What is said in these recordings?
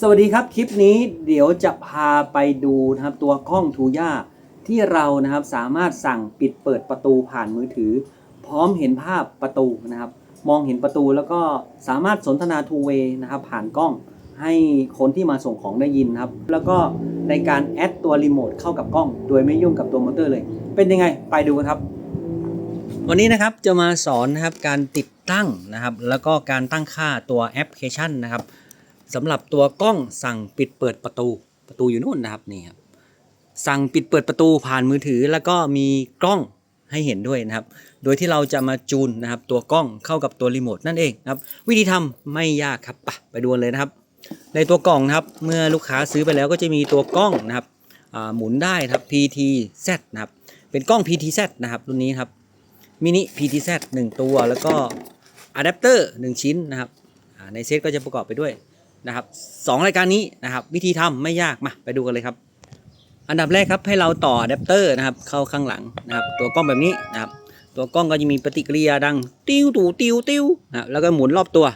สวัสดีครับ คลิปนี้เดี๋ยวจะพาไปดูนะครับตัวกล้องทูย่าที่เรานะครับสามารถสั่งปิดเปิดประตูผ่านมือถือ พร้อมเห็นภาพประตูนะครับ มองเห็นประตูแล้วก็สามารถสนทนาทูเวนะครับผ่านกล้องให้คนที่มาส่งของได้ยินครับ แล้วก็ในการแอดตัวรีโมทเข้ากับกล้อง โดยไม่ยุ่งกับตัวมอเตอร์เลย เป็นยังไงไปดูกันครับ วันนี้นะครับจะมาสอนนะครับการติดตั้งนะครับ แล้วก็การตั้งค่าตัวแอปพลิเคชันนะครับ สำหรับตัวกล้องสั่งปิดเปิดประตูประตูอยู่นู่นนะครับนี่ครับสั่งปิดเปิดประตูผ่านมือถือแล้วก็มีกล้องให้เห็นด้วยนะครับ โดยที่เราจะมาจูนนะครับ ตัวกล้องเข้ากับตัวรีโมทนั่นเองนะครับ วิธีทำไม่ยากครับไปไปดูเลยนะครับ ในตัวกล่องนะครับ เมื่อลูกค้าซื้อไปแล้วก็จะมีตัวกล้องนะครับหมุนได้ครับ PTZ นะครับ เป็นกล้อง PTZ นะครับ รุ่นนี้ครับมินิ PTZ 1 ตัวแล้วก็อะแดปเตอร์1ชิ้นนะครับในเซตก็จะประกอบไปด้วย นะครับสองรายการนี้นะครับ วิธีทำไม่ยากมาไปดูกันเลยครับ อันดับแรกครับให้เราต่ออะแดปเตอร์นะครับเข้าข้างหลังนะครับ ตัวกล้องแบบนี้นะครับ ตัวกล้องก็จะมีปฏิกิริยาดังติ้วตู่ติ้วติ้วนะครับแล้วก็หมุนรอบตัว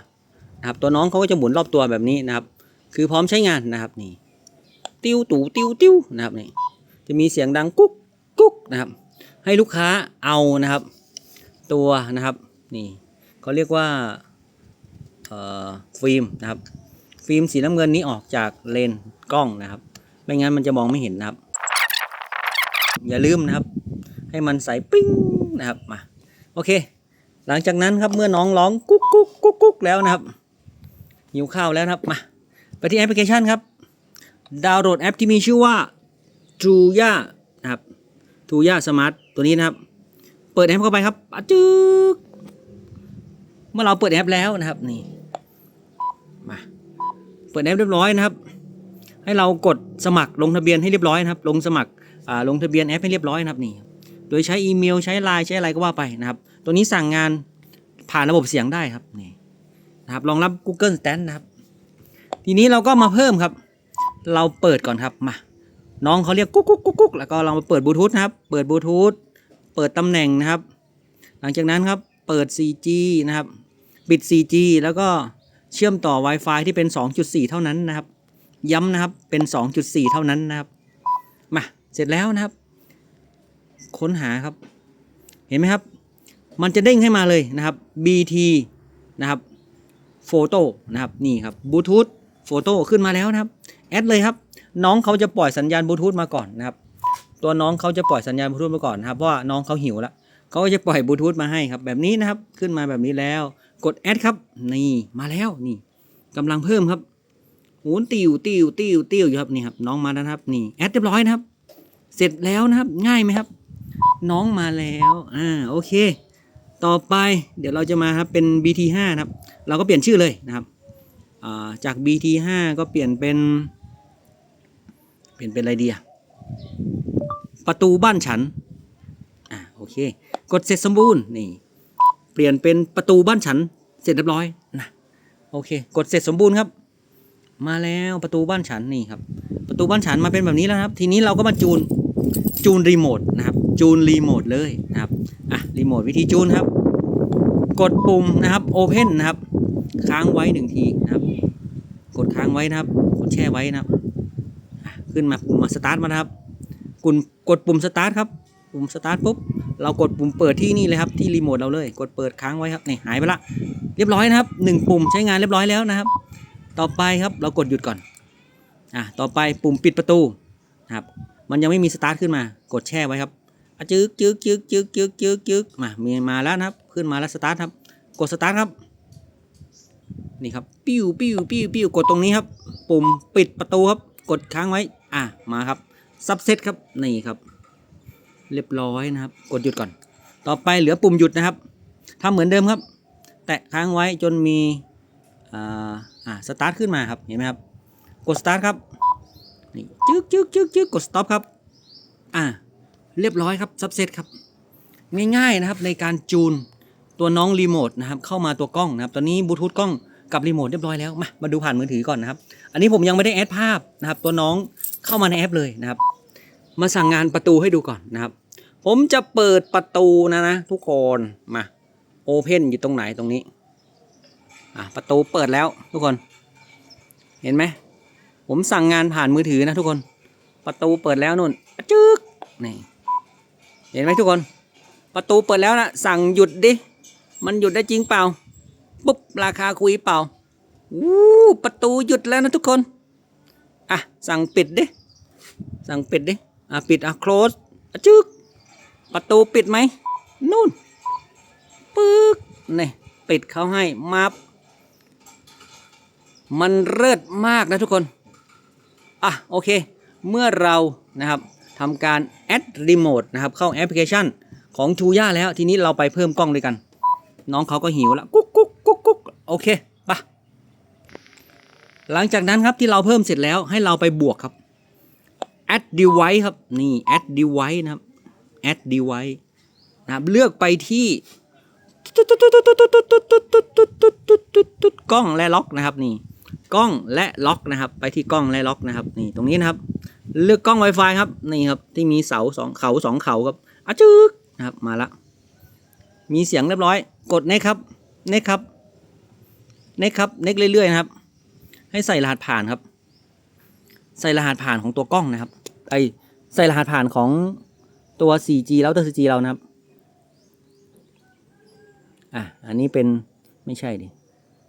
นะครับ ตัวน้องเขาก็จะหมุนรอบตัวแบบนี้นะครับ คือพร้อมใช้งานนะครับนี่ ติ้วตู่ติ้วติ้วนะครับนี่จะมีเสียงดังกุ๊กกุ๊กนะครับ ให้ลูกค้าเอานะครับ ตัวนะครับนี่เขาเรียกว่าเอ่อฟิล์มนะครับ ฟิล์มสีน้ำเงินนี้ออกจากเลนส์กล้องนะครับ ไม่งั้นมันจะมองไม่เห็นนะครับ อย่าลืมนะครับ ให้มันใสปิ้งนะครับมาโอเค หลังจากนั้นครับเมื่อน้องร้องกุ๊กกุ๊กกุ๊กกุ๊กแล้วนะครับหิวข้าวแล้วนะครับมาไปที่แอปพลิเคชันครับ ดาวน์โหลดแอปที่มีชื่อว่า t r u y a นะครับ t r u y a Smart ตัวนี้นะครับ เปิดแอปเข้าไปครับอะจึกเมื่อเราเปิดแอปแล้วนะครับนี่มา เปิดแอปเรียบร้อยนะครับ ให้เรากดสมัครลงทะเบียนให้เรียบร้อยนะครับ ลงสมัครอ่าลงทะเบียนแอปให้เรียบร้อยนะครับนี่ โดยใช้อีเมลใช้ไลน์ใช้อะไรก็ว่าไปนะครับ ตัวนี้สั่งงานผ่านระบบเสียงได้ครับนี่นะครับรองรับ Google Stand นะครับ ทีนี้เราก็มาเพิ่มครับ เราเปิดก่อนครับมาน้องเขาเรียกกุ๊กกุ๊กกุ๊กกุ๊กแล้วก็เรามาเปิดบลูทูธนะครับ เปิดบลูทูธ เปิดตำแหน่งนะครับ หลังจากนั้นครับ เปิด 4G นะครับ ปิด 4G แล้วก็ เชื่อมต่อ Wi-Fi ที่เป็น 2.4 เท่านั้นนะครับ ย้ำนะครับเป็น 2.4 เท่านั้นนะครับ มาเสร็จแล้วนะครับ ค้นหาครับ เห็นไหมครับ มันจะเด้งให้มาเลยนะครับ BT นะครับโฟโต้นะครับนี่ครับบลูทูธโฟโต้ขึ้นมาแล้วนะครับแอดเลยครับ น้องเขาจะปล่อยสัญญาณบลูทูธมาก่อนนะครับ ตัวน้องเขาจะปล่อยสัญญาณบลูทูธมาก่อนนะครับเพราะว่าน้องเขาหิวแล้วเขาก็จะปล่อยบลูทูธมาให้ครับ แบบนี้นะครับขึ้นมาแบบนี้แล้ว กดแอดครับ นี่มาแล้วนี่กำลังเพิ่มครับโหูติวติวติวติวอยู่ครับนี่ครับ น้องมาแล้วครับ นี่แอดเรียบร้อยนะครับ เสร็จแล้วนะครับ ง่ายไหมครับ น้องมาแล้วอ่าโอเค ต่อไปเดี๋ยวเราจะมาครับเป็น BT5 นะครับ เราก็เปลี่ยนชื่อเลยนะครับาจาก BT5 ก็เปลี่ยนเป็น เปลี่ยนเป็นอะไรดีอะประตูบ้านฉันอ่าโอเค กดเสร็จสมบูรณ์นี่ เปลี่ยนเป็นประตูบ้านฉันเสร็จเรียบร้อยนะโอเค กดเสร็จสมบูรณ์ครับ มาแล้วประตูบ้านฉันนี่ครับ ประตูบ้านฉันมาเป็นแบบนี้แล้วครับ ทีนี้เราก็มาจูนจูนรีโมทนะครับ จูนรีโมทเลยนะครับอะรีโมทวิธีจูนครับ กดปุ่มนะครับ Open นนะครับ ค้างไว้หนึ่งทีนะครับ กดค้างไว้นะครับ กดแช่ไว้นะครับขึ้นมาปุ่มมาสตาร์ทมานะครับกดกดปุ่มสตาร์ทครับ ปุ่มสตาร์ทปุ๊บ เรากดปุ่มเปิดที่นี่เลยครับที่รีโมทเราเลย กดเปิดค้างไว้ครับนี่หายไปละเรียบร้อยนะครับหนึ่งปุ่มใช้งานเรียบร้อยแล้วนะครับ ต่อไปครับเรากดหยุดก่อนอะต่อไปปุ่มปิดประตูครับมันยังไม่มีสตาร์ทขึ้นมากดแช่ไว้ครับจึกจึกจึกจึกจึกจึกจึกมามีมาแล้วนะครับ ขึ้นมาแล้วสตาร์ทครับกดสตาร์ทครับนี่ครับปิ้วปิ้วปิ้วปิ้วกดตรงนี้ครับ ปุ่มปิดประตูครับ กดค้างไว้ อะมาครับซับเซตครับนี่ครับ เรียบร้อยนะครับ กดหยุดก่อน ต่อไปเหลือปุ่มหยุดนะครับทำเหมือนเดิมครับ แตะค้างไว้จนมีอ่าอ่าสตาร์ทขึ้นมาครับเห็นไหมครับ กดสตาร์ทครับนี่จึ๊กจึ๊กจึ๊กจึ๊กกดสต็อปครับอ่าเรียบร้อยครับซับเซตครับ ง่ายๆนะครับในการจูนตัวน้องรีโมทนะครับเข้ามาตัวกล้องนะครับตอนนี้บลูทูธกล้องกับรีโมทเรียบร้อยแล้วมามาดูผ่านมือถือก่อนนะครับ อันนี้ผมยังไม่ได้แอดภาพนะครับ ตัวน้องเข้ามาในแอปเลยนะครับ มาสั่งงานประตูให้ดูก่อนนะครับ ผมจะเปิดประตูนะนะทุกคนมาโอเพนอยู่ตรงไหนตรงนี้อะประตูเปิดแล้วทุกคน เห็นไหมผมสั่งงานผ่านมือถือนะทุกคน ประตูเปิดแล้วนู่นจึ๊กนี่เห็นไหมทุกคน ประตูเปิดแล้วนะสั่งหยุดดิมันหยุดได้จริงเปล่าปุ๊บราคาคุยเปล่าวู้ประตูหยุดแล้วนะทุกคน อะ สั่งปิดดิ สั่งปิดดิ อะปิดอะ close อะจึ๊กประตูปิดไหมนู่นปึ๊กนี่ปิดเขาให้มับมันเลิศมากนะทุกคน อะ โอเค เมื่อเรานะครับทำการ add remote นะครับ เข้าแอปพลิเคชันของทูย่าแล้ว ทีนี้เราไปเพิ่มกล้องด้วยกัน น้องเขาก็หิวแล้ว กุ๊กกุ๊กกุ๊กกุ๊กโอเคปะหลังจากนั้นครับที่เราเพิ่มเสร็จแล้วให้เราไปบวกครับ add device ครับนี่ add device นะครับ add device นะครับเลือกไปที่กล้องและล็อกนะครับนี่กล้องและล็อกนะครับ ไปที่กล้องและล็อกนะครับ นี่ตรงนี้นะครับ เลือกกล้อง Wi-Fi ครับนี่ครับที่มีเสาสองเขาสองเขาครับอะจึกนะครับมาละมีเสียงเรียบร้อย กดเน็กครับเน็กครับเน็กครับเน็กเรื่อยๆนะครับ ให้ใส่รหัสผ่านครับ ใส่รหัสผ่านของตัวกล้องนะครับ ไอใส่รหัสผ่านของตัว 4G แล้วตัว 4G เรานะครับ อะ อันนี้เป็นไม่ใช่ดิ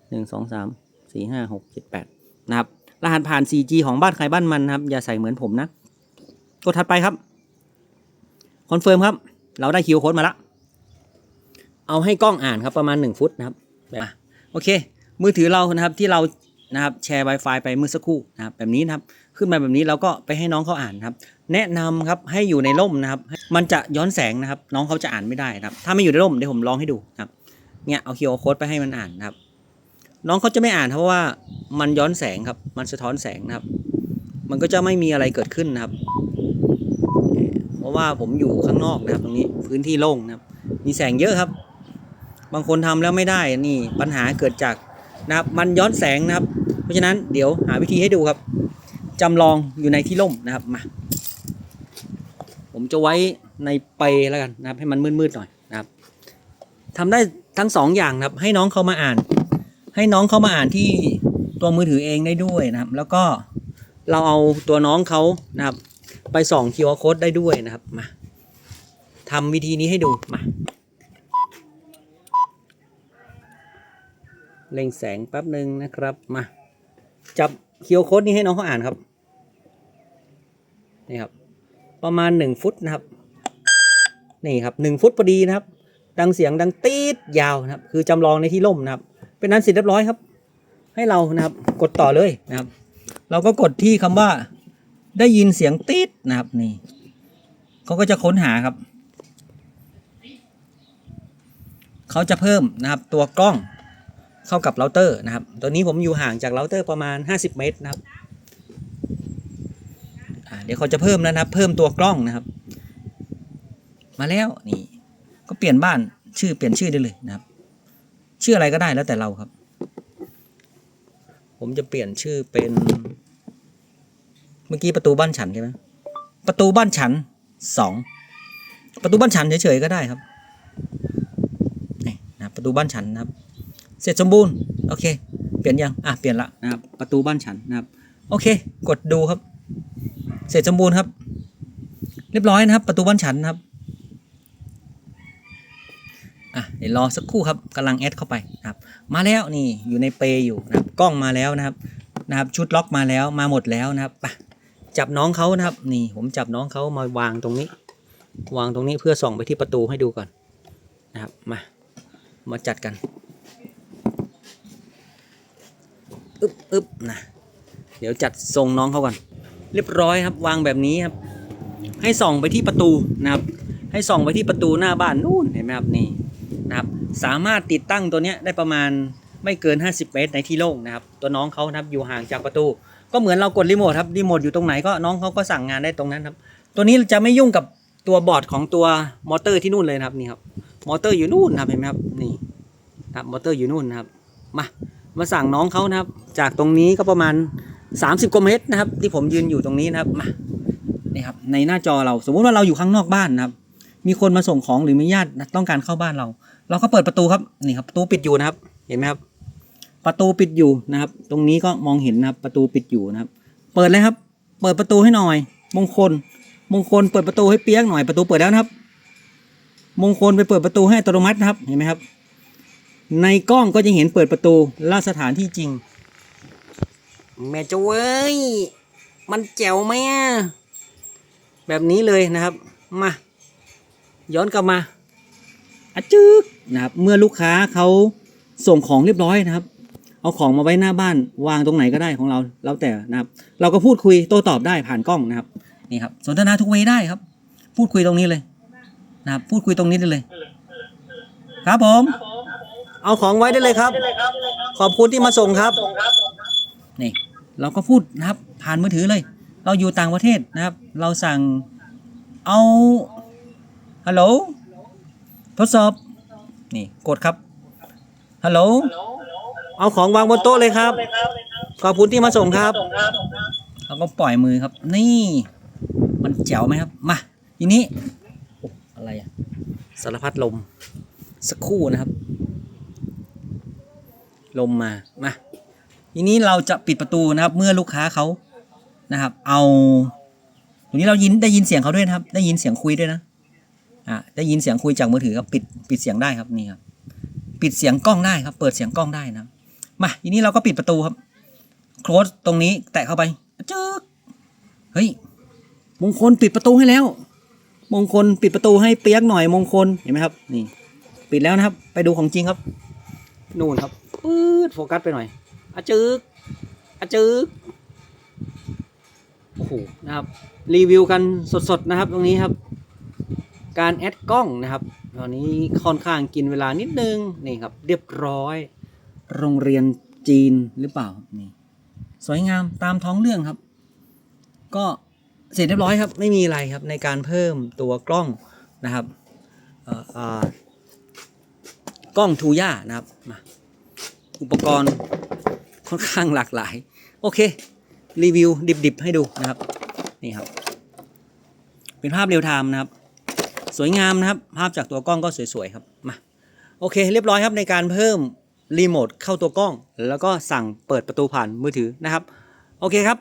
หนึ่งสองสามสี่ห้าหกเจ็ดแปดนะครับ รหัสผ่าน 4G ของบ้านใครบ้านมันนะครับ อย่าใส่เหมือนผมนะ กดถัดไปครับ คอนเฟิร์มครับ เราได้คิวโค้ดมาละเอาให้กล้องอ่านครับประมาณ 1 ฟุตนะครับ โอเค มือถือเรานะครับที่เรา นะครับแชร์ Wi-Fi ไปเมื่อสักครู่นะครับแบบนี้นะครับขึ้นมาแบบนี้เราก็ไปให้น้องเขาอ่านครับ แนะนำครับให้อยู่ในร่มนะครับ มันจะย้อนแสงนะครับ น้องเขาจะอ่านไม่ได้นะครับ ถ้าไม่อยู่ในร่มเดี๋ยวผมลองให้ดูนะครับเนี่ยเอาคิวโค้ดไปให้มันอ่านนะครับ น้องเขาจะไม่อ่านเพราะว่ามันย้อนแสงครับ มันสะท้อนแสงนะครับ มันก็จะไม่มีอะไรเกิดขึ้นนะครับ เพราะว่าผมอยู่ข้างนอกนะครับ ตรงนี้พื้นที่โล่งนะครับ มีแสงเยอะครับ บางคนทำแล้วไม่ได้นี่ปัญหาเกิดจากนะครับ มันย้อนแสงนะครับ ราะฉะนั้นเดี๋ยวหาวิธีให้ดูครับจำลองอยู่ในที่ร่มนะครับมาผมจะไว้ในเปแล้วกันนะครับ ให้มันมืดๆหน่อยนะครับทำได้ทั้งสองอย่างนะครับ ให้น้องเขามาอ่าน ให้น้องเขามาอ่านที่ตัวมือถือเองได้ด้วยนะครับ แล้วก็เราเอาตัวน้องเขานะครับ ไปส่อง QR code ได้ด้วยนะครับมาทำวิธีนี้ให้ดูมาเล็งแสงแป๊บหนึ่งนะครับมา จับ QR code นี้ให้น้องเขาอ่านครับ นี่ครับ ประมาณ1ฟุตนะครับ นี่ครับ1ฟุตพอดีนะครับ ดังเสียงดังตีดยาวนะครับ คือจำลองในที่ร่มนะครับ เป็นนั้นเสร็จเรียบร้อยครับ ให้เรานะครับ กดต่อเลยนะครับ เราก็กดที่คำว่า ได้ยินเสียงตีดนะครับ นี่เขาก็จะค้นหาครับ เขาจะเพิ่มนะครับ ตัวกล้อง เข้ากับเราเตอร์นะครับ ตัวนี้ผมอยู่ห่างจากเราเตอร์ประมาณ 50 เมตรนะครับ เดี๋ยวเขาจะเพิ่มแล้วนะครับ เพิ่มตัวกล้องนะครับ มาแล้วนี่ ก็เปลี่ยนบ้านชื่อเปลี่ยนชื่อได้เลยนะครับ ชื่ออะไรก็ได้แล้วแต่เราครับ ผมจะเปลี่ยนชื่อเป็น เมื่อกี้ประตูบ้านฉันใช่ไหมประตูบ้านฉันสองประตูบ้านฉันเฉยๆก็ได้ครับนี่นะครับประตูบ้านฉันนะครับ เสร็จสมบูรณ์โอเค เปลี่ยนยังอะเปลี่ยนละนะครับประตูบ้านฉันนะครับโอเค กดดูครับ เสร็จสมบูรณ์ครับ เรียบร้อยนะครับ ประตูบ้านฉันนะครับอะเดี๋ยวรอสักครู่ครับกำลังแอดเข้าไปนะครับ มาแล้วนี่อยู่ในเปย์อยู่นะครับกล้องมาแล้วนะครับนะครับ ชุดล็อกมาแล้วมาหมดแล้วนะครับไปจับน้องเขานะครับ นี่ผมจับน้องเขามาวางตรงนี้ วางตรงนี้เพื่อส่องไปที่ประตูให้ดูก่อนนะครับมามาจัดกัน อึบอึบนะเดี๋ยวจัดทรงน้องเขาก่อน เรียบร้อยครับ วางแบบนี้ครับ ให้ส่องไปที่ประตูนะครับ ให้ส่องไปที่ประตูหน้าบ้านนู่นเห็นไหมครับนี่นะครับ สามารถติดตั้งตัวเนี้ยได้ประมาณไม่เกิน 50 เมตรในที่โล่งนะครับ ตัวน้องเขานะครับอยู่ห่างจากประตู ก็เหมือนเรากดรีโมทครับรีโมทอยู่ตรงไหนก็น้องเขาก็สั่งงานได้ตรงนั้นครับ ตัวนี้จะไม่ยุ่งกับตัวบอร์ดของตัวมอเตอร์ที่นู่นเลยนะครับนี่ครับ มอเตอร์อยู่นู่นครับเห็นไหมครับนี่นะครับมอเตอร์อยู่นู่นนะครับมา มาสั่งน้องเขานะครับ จากตรงนี้ก็ประมาณ 30กว่าเมตรนะครับ ที่ผมยืนอยู่ตรงนี้นะครับมานี่ครับในหน้าจอเราสมมุติว่าเราอยู่ข้างนอกบ้านนะครับ มีคนมาส่งของหรือมีญาติต้องการเข้าบ้านเรา เราก็เปิดประตูครับนี่ครับประตูปิดอยู่นะครับ เห็นไหมครับ ประตูปิดอยู่นะครับ ตรงนี้ก็มองเห็นนะครับ ประตูปิดอยู่นะครับ เปิดเลยครับ เปิดประตูให้หน่อย มงคล มงคลเปิดประตูให้เปียกหน่อยประตูเปิดแล้วนะครับ มงคลไปเปิดประตูให้อัตโนมัตินะครับเห็นไหมครับ ในกล้องก็จะเห็นเปิดประตูและสถานที่จริง แม่เจ้าเว้ย มันแจ๋วไหมอะแบบนี้เลยนะครับ มา ย้อนกลับมาอะจึกนะครับ เมื่อลูกค้าเขาส่งของเรียบร้อยนะครับ เอาของมาไว้หน้าบ้าน วางตรงไหนก็ได้ของเราแล้วแต่นะครับ เราก็พูดคุยโต้ตอบได้ผ่านกล้องนะครับ นี่ครับ สนทนาทุกเวย์ได้ครับ พูดคุยตรงนี้เลย นะครับ พูดคุยตรงนี้ได้เลย ครับผม เอาของไว้ได้เลยครับ ขอบคุณที่มาส่งครับ นี่เราก็พูดนะครับ ผ่านมือถือเลย เราอยู่ต่างประเทศนะครับ เราสั่งเอาฮัลโหลทดสอบ นี่กดครับฮัลโหลเอาของวางบนโต๊ะเลยครับ ขอบคุณที่มาส่งครับ เราก็ปล่อยมือครับ นี่ มันแจ๋วไหมครับ มาทีนี้โอ้อะไรอะสารพัดลม สักครู่นะครับ ลมมามาทีนี้เราจะปิดประตูนะครับ เมื่อลูกค้าเขานะครับ เอาตรงนี้เรายินได้ยินเสียงเขาด้วยนะครับ ได้ยินเสียงคุยด้วยนะอ่าได้ยินเสียงคุยจากมือถือครับปิดปิดเสียงได้ครับนี่ครับปิดเสียงกล้องได้ครับ เปิดเสียงกล้องได้นะมาทีนี้เราก็ปิดประตูครับโคลสตรงนี้แตะเข้าไปจึ๊กเฮ้ยมงคลปิดประตูให้แล้ว มงคลปิดประตูให้เปียกหน่อยมงคลเห็นไหมครับ นี่ ปิดแล้วนะครับ ไปดูของจริงครับ นู่นครับ ปื๊ดโฟกัสไปหน่อยอะจึกอะจึกโอ้โหนะครับ รีวิวกันสดๆนะครับ ตรงนี้ครับ การแอดกล้องนะครับตอนนี้ค่อนข้างกินเวลานิดนึงนี่ครับ เรียบร้อย โรงเรียนจีนหรือเปล่านี่สวยงามตามท้องเรื่องครับ ก็เสร็จเรียบร้อยครับ ไม่มีอะไรครับในการเพิ่มตัวกล้องนะครับเอ่อกล้องทูย่านะครับมา อุปกรณ์ค่อนข้างหลากหลาย โอเค รีวิวดิบๆให้ดูนะครับ นี่ครับ เป็นภาพเรียลไทม์นะครับ สวยงามนะครับ ภาพจากตัวกล้องก็สวยๆครับ มา โอเค เรียบร้อยครับในการเพิ่มรีโมทเข้าตัวกล้อง แล้วก็สั่งเปิดประตูผ่านมือถือนะครับ โอเคครับ